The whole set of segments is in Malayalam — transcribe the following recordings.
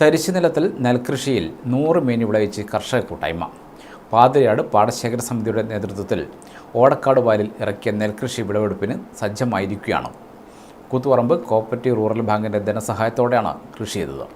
തരിശു നിലത്തിൽ നെൽകൃഷിയിൽ നൂറ് മേനി വിളയിച്ച് കർഷക കൂട്ടായ്മ. പാതിരാട് പാടശേഖര സമിതിയുടെ നേതൃത്വത്തിൽ ഓടക്കാട് വാലിൽ ഇറക്കിയ നെൽകൃഷി വിളവെടുപ്പിന് സജ്ജമായിരിക്കുകയാണ്. കൂത്തുപറമ്പ് കോപ്പറേറ്റീവ് റൂറൽ ബാങ്കിന്റെ ധനസഹായത്തോടെയാണ് കൃഷി ചെയ്തത്.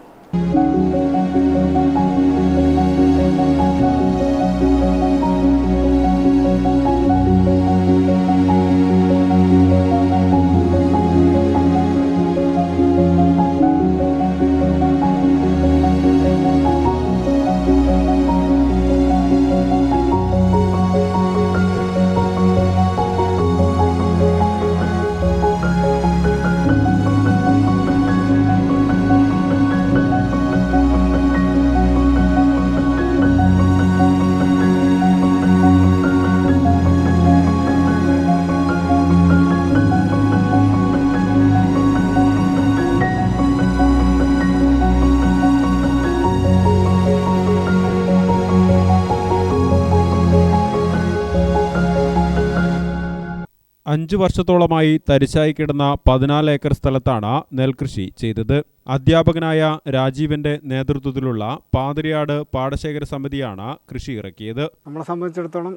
അഞ്ചു വർഷത്തോളമായി തരിശായി കിടന്ന പതിനാല് ഏക്കർ സ്ഥലത്താണ് നെൽകൃഷി ചെയ്തത്. അധ്യാപകനായ രാജീവന്റെ നേതൃത്വത്തിലുള്ള പാതിരിയാട് പാടശേഖര സമിതിയാണ് കൃഷി ഇറക്കിയത്. നമ്മളെ സംബന്ധിച്ചിടത്തോളം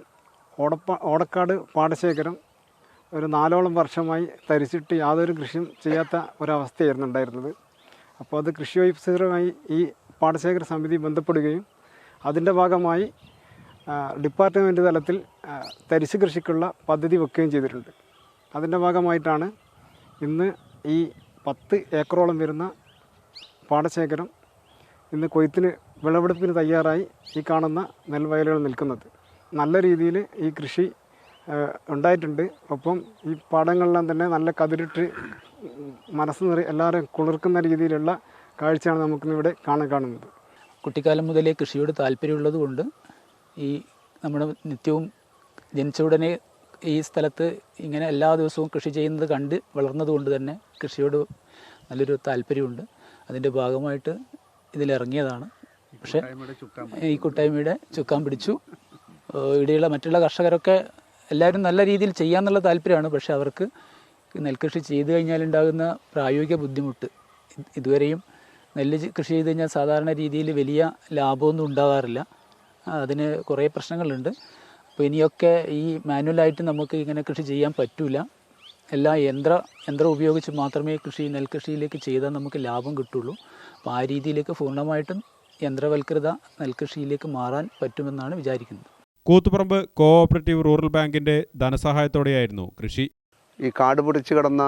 ഓടപ്പ ഓടക്കാട് പാടശേഖരം ഒരു നാലോളം വർഷമായി തരിച്ചിട്ട് യാതൊരു കൃഷിയും ചെയ്യാത്ത ഒരവസ്ഥയായിരുന്നു ഉണ്ടായിരുന്നത്. അപ്പോൾ അത് കൃഷി ഓഫീസറുമായി ഈ പാടശേഖര സമിതി ബന്ധപ്പെടുകയും അതിന്റെ ഭാഗമായി ഡിപ്പാർട്ട്മെന്റ് തലത്തിൽ തരിശ് കൃഷിക്കുള്ള പദ്ധതി വെക്കുകയും ചെയ്തിട്ടുണ്ട്. അതിന്റെ ഭാഗമായിട്ടാണ് ഇന്ന് ഈ പത്ത് ഏക്കറോളം വരുന്ന പാടശേഖരം ഇന്ന് കൊയ്ത്തിന് വിളവെടുപ്പിന് തയ്യാറായി ഈ കാണുന്ന നെൽവയലുകൾ നിൽക്കുന്നത്. നല്ല രീതിയിൽ ഈ കൃഷി ഉണ്ടായിട്ടുണ്ട്. ഒപ്പം ഈ പാടങ്ങളെല്ലാം തന്നെ നല്ല കതിരിട്ട് മനസ്സ് നിറ എല്ലാവരും കുളിർക്കുന്ന രീതിയിലുള്ള കാഴ്ചയാണ് നമുക്കിന്നിവിടെ കാണാൻ കാണുന്നത്. കുട്ടിക്കാലം മുതലേ കൃഷിയോട് താല്പര്യമുള്ളത് കൊണ്ട് ഈ നമ്മുടെ നിത്യവും ജനിച്ച ഉടനെ ഈ സ്ഥലത്ത് ഇങ്ങനെ എല്ലാ ദിവസവും കൃഷി ചെയ്യുന്നത് കണ്ട് വളർന്നതുകൊണ്ട് തന്നെ കൃഷിയോട് നല്ലൊരു താല്പര്യമുണ്ട്. അതിന്റെ ഭാഗമായിട്ട് ഇതിലിറങ്ങിയതാണ്. പക്ഷേ ഈ കൂട്ടായ്മയുടെ ചുക്കാൻ പിടിച്ചു. ഇടയിലുള്ള ഇവിടെയുള്ള മറ്റുള്ള കർഷകരൊക്കെ എല്ലാവരും നല്ല രീതിയിൽ ചെയ്യാമെന്നുള്ള താല്പര്യമാണ്. പക്ഷേ അവർക്ക് നെൽകൃഷി ചെയ്തു കഴിഞ്ഞാലുണ്ടാകുന്ന പ്രായോഗിക ബുദ്ധിമുട്ട്. ഇതുവരെയും നെല്ല് കൃഷി ചെയ്ത് കഴിഞ്ഞാൽ സാധാരണ രീതിയിൽ വലിയ ലാഭമൊന്നും ഉണ്ടാകാറില്ല. അതിന് കുറേ പ്രശ്നങ്ങളുണ്ട്. അപ്പോൾ ഇനിയൊക്കെ ഈ മാനുവലായിട്ട് നമുക്ക് ഇങ്ങനെ കൃഷി ചെയ്യാൻ പറ്റില്ല എല്ലാ യന്ത്ര യന്ത്രം ഉപയോഗിച്ച് മാത്രമേ കൃഷി നെൽകൃഷിയിലേക്ക് ചെയ്താൽ നമുക്ക് ലാഭം കിട്ടുള്ളൂ. അപ്പോൾ ആ രീതിയിലേക്ക് പൂർണമായിട്ടും യന്ത്രവൽകൃത നെൽകൃഷിയിലേക്ക് മാറാൻ പറ്റുമെന്നാണ് വിചാരിക്കുന്നത്. കൂത്തുപറമ്പ് കോഓപ്പറേറ്റീവ് റൂറൽ ബാങ്കിന്റെ ധനസഹായത്തോടെയായിരുന്നു കൃഷി. ഈ കാട് പിടിച്ച് കിടന്ന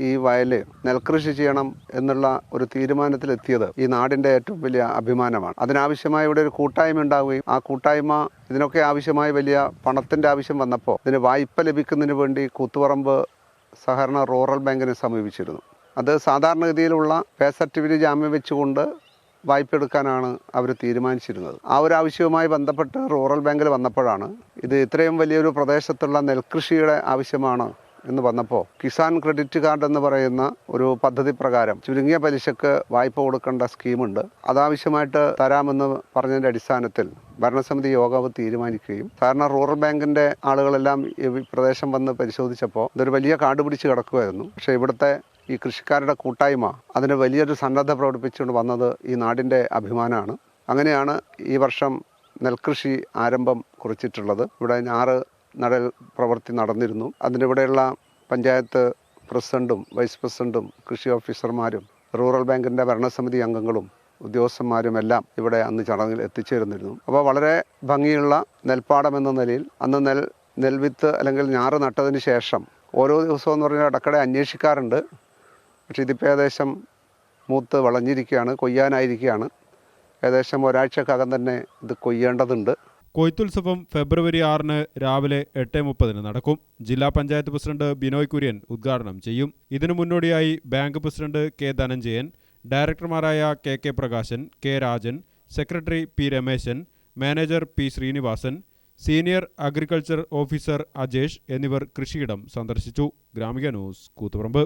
ഈ വയൽ നെൽകൃഷി ചെയ്യണം എന്നുള്ള ഒരു തീരുമാനത്തിലെത്തിയത് ഈ നാടിന്റെ ഏറ്റവും വലിയ അഭിമാനമാണ്. അതിനാവശ്യമായ ഇവിടെ ഒരു കൂട്ടായ്മ ഉണ്ടാവുകയും ആ കൂട്ടായ്മ ഇതിനൊക്കെ ആവശ്യമായ വലിയ പണത്തിന്റെ ആവശ്യം വന്നപ്പോൾ ഇതിന് വായ്പ ലഭിക്കുന്നതിന് വേണ്ടി കൂത്തുപറമ്പ് സഹകരണ റൂറൽ ബാങ്കിനെ സമീപിച്ചിരുന്നു. അത് സാധാരണഗതിയിലുള്ള പേ സർട്ടിഫിക്കറ്റ് ജാമ്യം വെച്ചുകൊണ്ട് വായ്പ എടുക്കാനാണ് അവർ തീരുമാനിച്ചിരുന്നത്. ആ ഒരു ആവശ്യവുമായി ബന്ധപ്പെട്ട് റൂറൽ ബാങ്കിൽ വന്നപ്പോഴാണ് ഇത് ഇത്രയും വലിയൊരു പ്രദേശത്തുള്ള നെൽകൃഷിയുടെ ആവശ്യമാണ് എന്ന് വന്നപ്പോൾ കിസാൻ ക്രെഡിറ്റ് കാർഡ് എന്ന് പറയുന്ന ഒരു പദ്ധതി പ്രകാരം ചുരുങ്ങിയ പലിശക്ക് വായ്പ കൊടുക്കേണ്ട സ്കീമുണ്ട്. അതാവശ്യമായിട്ട് തരാമെന്ന് പറഞ്ഞതിന്റെ അടിസ്ഥാനത്തിൽ ഭരണസമിതി യോഗം തീരുമാനിക്കുകയും കാരണം റൂറൽ ബാങ്കിന്റെ ആളുകളെല്ലാം ഈ പ്രദേശം വന്ന് പരിശോധിച്ചപ്പോൾ ഇതൊരു വലിയ കാട് പിടിച്ച് കിടക്കുമായിരുന്നു പക്ഷേ ഇവിടുത്തെ ഈ കൃഷിക്കാരുടെ കൂട്ടായ്മ അതിന് വലിയൊരു സന്നദ്ധ പ്രകടിപ്പിച്ചുകൊണ്ട് വന്നത് ഈ നാടിന്റെ അഭിമാനമാണ്. അങ്ങനെയാണ് ഈ വർഷം നെൽകൃഷി ആരംഭം കുറിച്ചിട്ടുള്ളത്. ഇവിടെ ഞാറ് നടൽ പ്രവൃത്തി നടന്നിരുന്നു. അതിനിവിടെയുള്ള പഞ്ചായത്ത് പ്രസിഡന്റും വൈസ് പ്രസിഡന്റും കൃഷി ഓഫീസർമാരും റൂറൽ ബാങ്കിന്റെ ഭരണസമിതി അംഗങ്ങളും ഉദ്യോഗസ്ഥന്മാരും എല്ലാം ഇവിടെ അന്ന് ചടങ്ങിൽ എത്തിച്ചേർന്നിരുന്നു. അപ്പോൾ വളരെ ഭംഗിയുള്ള നെൽപ്പാടം എന്ന നിലയിൽ അന്ന് നെൽ നെൽവിത്ത് അല്ലെങ്കിൽ ഞാറ് നട്ടതിന് ശേഷം ഓരോ ദിവസവും എന്ന് പറഞ്ഞാൽ ഇടക്കടെ അന്വേഷിക്കാറുണ്ട്. പക്ഷേ ഇതിപ്പോൾ ഏകദേശം മൂത്ത് വളഞ്ഞിരിക്കുകയാണ് കൊയ്യാനായിരിക്കുകയാണ്. ഏകദേശം ഒരാഴ്ചക്കകം തന്നെ ഇത് കൊയ്യേണ്ടതുണ്ട്. കൊയ്ത്തുത്സവം ഫെബ്രുവരി ആറിന് രാവിലെ എട്ട് മുപ്പതിന് നടക്കും. ജില്ലാ പഞ്ചായത്ത് പ്രസിഡന്റ് ബിനോയ് കുര്യൻ ഉദ്ഘാടനം ചെയ്യും. ഇതിനു മുന്നോടിയായി bank president K Dhananjayan ഡയറക്ടർമാരായ K K Prakashan K Rajan secretary P Rameshan manager P Srinivasan senior agriculture officer Ajesh എന്നിവർ കൃഷിയിടം സന്ദർശിച്ചു. ഗ്രാമിക ന്യൂസ് കൂത്തുപറമ്പ്.